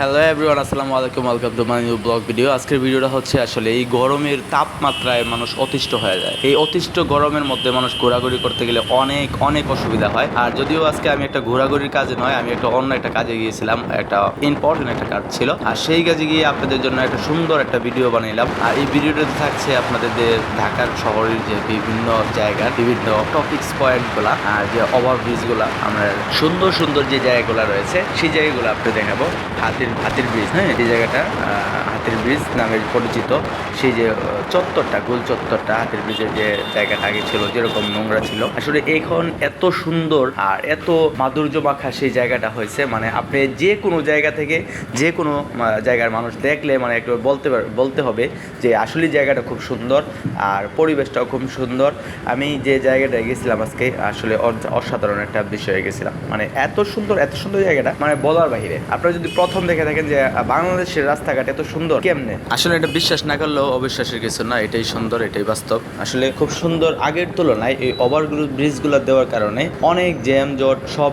Hello everyone আসসালামু আলাইকুম welcome to my new blog video আজকের ভিডিওটা হচ্ছে আসলে এই গরমের তাপমাত্রায় মানুষ অতিষ্ঠ হয়ে যায়। এই অতিষ্ঠ গরমের মধ্যে মানুষ ঘোরাঘুরি করতে গেলে অনেক অনেক অসুবিধা হয়। আর যদিও আজকে আমি একটা ঘোরাঘুরির কাজে নয়, আমি একটা অন্য একটা কাজে গিয়েছিলাম, একটা ইম্পর্টেন্ট একটা কাজ ছিল। আর সেই কাজে গিয়ে আপনাদের জন্য একটা সুন্দর একটা ভিডিও বানাইলাম আর এই ভিডিওটাতে থাকছে আপনাদের যে ঢাকার শহরের যে বিভিন্ন জায়গা বিভিন্ন টপিক্স পয়েন্টগুলা আর যে ওভারব্রিজগুলা আমরা সুন্দর সুন্দর যে জায়গাগুলো রয়েছে, সেই জায়গাগুলো আপনি দেখাবো। হাতির হাতির ব্রিজ হ্যাঁ? এই জায়গাটা হাতির ব্রিজ নামে পরিচিত। সেই যে চত্বরটা, গোল চত্বরটা, হাতির ব্রিজের যে জায়গাটা আগে ছিল, যেরকম নোংরা ছিল। আসলে এখন এত সুন্দর আর এত মাধুর্য মাখা সেই জায়গাটা হয়েছে। মানে আপনি যে কোনো জায়গা থেকে যে কোনো জায়গার মানুষ দেখলে মানে একটু বলতে বলতে হবে যে আসলে জায়গাটা খুব সুন্দর আর পরিবেশটাও খুব সুন্দর। আমি যে জায়গাটায় গেছিলাম আজকে, আসলে অসাধারণ একটা বিষয়ে গেছিলাম। মানে এত সুন্দর এত সুন্দর জায়গাটা মানে বলার বাহিরে। আপনারা যদি প্রথম দেখে থাকেন যে বাংলাদেশের রাস্তাঘাট এত সুন্দর কেমনে? আসলে এটা বিশ্বাস না করলেও অবিশ্বাসের কিছু না এটাই সুন্দর এটাই বাস্তব। আসলে খুব সুন্দর আগের তুলনায় এই ওভার ব্রিজগুলো দেওয়ার কারণে অনেক জ্যাম জট সব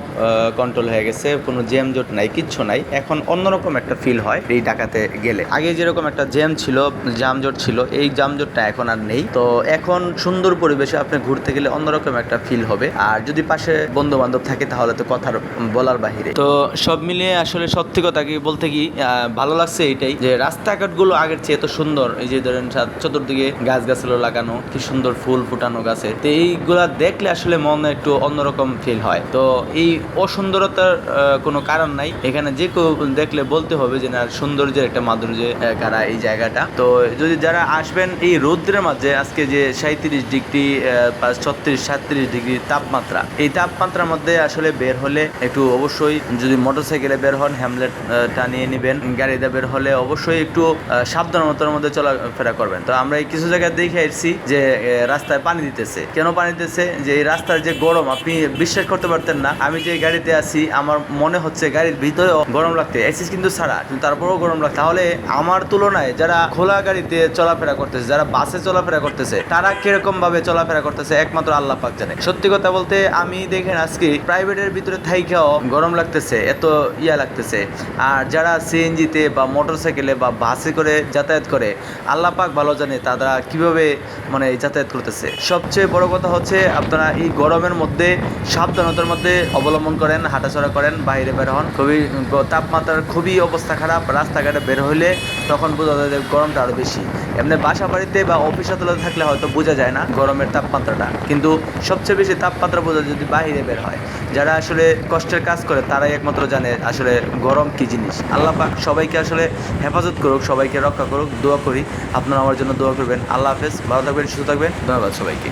কন্ট্রোল হয়ে গেছে কোনো জ্যাম জট নাই কিচ্ছু নাই। এখন অন্যরকম একটা ফিল হয় এই ডাকাতে গেলে। আগে যেরকম একটা জ্যাম ছিল জামজট ছিল এই জামজটটা এখন আর নেই। তো এখন সুন্দর পরিবেশে আপনি ঘুরতে গেলে অন্যরকম একটা ফিল হবে। আর যদি পাশে বন্ধু বান্ধব থাকে তাহলে তো কথার বলার বাহিরে। তো সব মিলিয়ে আসলে সত্যি কথা কি বলতে কি ভালো লাগছে এইটাই যে রাস্তাঘাটগুলো আগের চেয়ে এত সুন্দর। এই যে ধরেন চতুর্দিকে গাছ গাছগুলো লাগানো, কি সুন্দর ফুল ফুটানো গাছে। তো এইগুলা দেখলে আসলে মনে একটু অন্যরকম ফিল হয়। তো এই অসুন্দরতার কোনো কারণ নাই। এখানে যে কেউ দেখলে বলতে হবে যে, না, সৌন্দর্যের একটা মাধুর্য কারা এই জায়গাটা। তো যদি যারা আসবেন এই রৌদ্রের মাঝে, আজকে যে সাঁত্রিশ ডিগ্রি ছত্রিশ সাতত্রিশ ডিগ্রি তাপমাত্রা, এই তাপমাত্রার মধ্যে আসলে বের হলে একটু অবশ্যই যদি মোটরসাইকেলে বের হন, হ্যামলেট টা নিয়ে নেবেন, গাড়িতে বের হলে অবশ্যই একটু সাবধানতার মধ্যে চলাফেরা করবেন। তো আমরা এই কিছু জায়গায় দেখে এসেছি যে রাস্তায় পানি দিতেছে। কেন পানি দিতেছে? যে এই রাস্তার যে গরম, আপনি বিশ্বাস করতে পারতেন না। আমি যে গাড়িতে আছি, আমার মনে হচ্ছে গাড়ির ভিতরেও গরম লাগতে এসিস কিন্তু ছাড়া, কিন্তু তারপরেও গরম লাগছে। তাহলে আমার তুলনায় যারা খোলা গাড়িতে চলাফেরা করতেছে, যারা বাসে চলাফেরা করতেছে, তারা কীরকম ভাবে চলাফেরা করতেছে, একমাত্র আল্লাহ পাক জানে। সত্যি কথা বলতে, আমি দেখেন আজকে প্রাইভেটের ভিতরে থাই থাইকাও গরম লাগতেছে, এত ইয়া লাগতেছে। আর যারা সিএনজিতে বা মোটরসাইকেলে বা বাসে করে যাতায়াত করে। আল্লাহ পাক ভালো জানে তারা কীভাবে মানে যাতায়াত করতেছে। সবচেয়ে বড় কথা হচ্ছে আপনারা এই গরমের মধ্যে সাবধানতার মধ্যে অবলম্বন করেন, হাঁটাচলা করেন, বাইরে বের হন। খুবই তাপমাত্রার খুবই অবস্থা খারাপ। রাস্তাঘাটে বের হলে তখন বোঝা যায় গরমটা আরও বেশি। এমনি বাসা বাড়িতে বা অফিস আদালতে থাকলে হয়তো বোঝা যায় না গরমের তাপমাত্রাটা। কিন্তু সবচেয়ে বেশি তাপমাত্রা বোঝা যদি বাইরে বের হয়। যারা আসলে কষ্টের কাজ করে, তারাই একমাত্র জানে আসলে গরম কি জিনিস। আল্লাহ পাক সবাইকে আসলে হেফাজত করুক, সবাইকে রক্ষা করুক, দোয়া করি। আপনারা আমার জন্য দোয়া করবেন। আল্লাহ হাফেজ, ভালো থাকবেন সুস্থ থাকবেন। ধন্যবাদ সবাইকে।